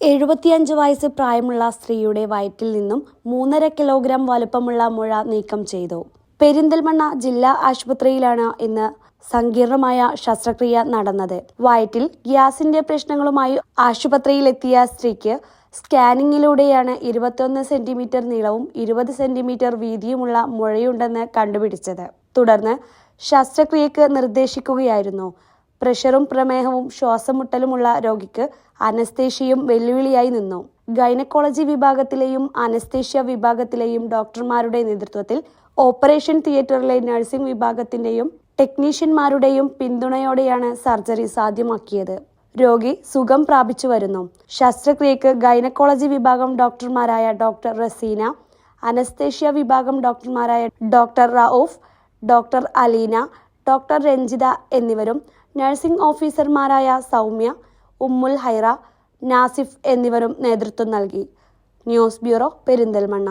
എഴുപത്തിയഞ്ച് വയസ്സ് പ്രായമുള്ള സ്ത്രീയുടെ വയറ്റിൽ നിന്നും മൂന്നര കിലോഗ്രാം വലുപ്പമുള്ള മുഴ നീക്കം ചെയ്തു. പെരിന്തൽമണ്ണ ജില്ലാ ആശുപത്രിയിലാണ് ഇന്ന് സങ്കീർണമായ ശസ്ത്രക്രിയ നടന്നത്. വയറ്റിൽ ഗ്യാസിന്റെ പ്രശ്നങ്ങളുമായി ആശുപത്രിയിലെത്തിയ സ്ത്രീക്ക് സ്കാനിങ്ങിലൂടെയാണ് ഇരുപത്തിയൊന്ന് സെന്റിമീറ്റർ നീളവും ഇരുപത് സെന്റിമീറ്റർ വീതിയുമുള്ള മുഴയുണ്ടെന്ന് കണ്ടുപിടിച്ചത്. തുടർന്ന് ശസ്ത്രക്രിയക്ക് നിർദ്ദേശിക്കുകയായിരുന്നു. പ്രഷറും പ്രമേഹവും ശ്വാസമുട്ടലുമുള്ള രോഗിക്ക് അനസ്തേഷ്യയും വെല്ലുവിളിയായി നിന്നു. ഗൈനക്കോളജി വിഭാഗത്തിലെയും അനസ്തേഷ്യ വിഭാഗത്തിലെയും ഡോക്ടർമാരുടെ നേതൃത്വത്തിൽ ഓപ്പറേഷൻ തിയേറ്ററിലെ നഴ്സിംഗ് വിഭാഗത്തിന്റെയും ടെക്നീഷ്യന്മാരുടെയും പിന്തുണയോടെയാണ് സർജറി സാധ്യമാക്കിയത്. രോഗി സുഖം പ്രാപിച്ചു വരുന്നു. ശസ്ത്രക്രിയക്ക് ഗൈനക്കോളജി വിഭാഗം ഡോക്ടർമാരായ ഡോക്ടർ റസീന അനസ്തേഷ്യ വിഭാഗം ഡോക്ടർമാരായ doctor Rauf doctor Aleena doctor Ranjitha എന്നിവരും നഴ്സിംഗ് ഓഫീസർമാരായ സൗമ്യ ഉമ്മുൽ ഹൈറ നാസിഫ് എന്നിവരും നേതൃത്വം നൽകി. News bureau Perinthalmanna.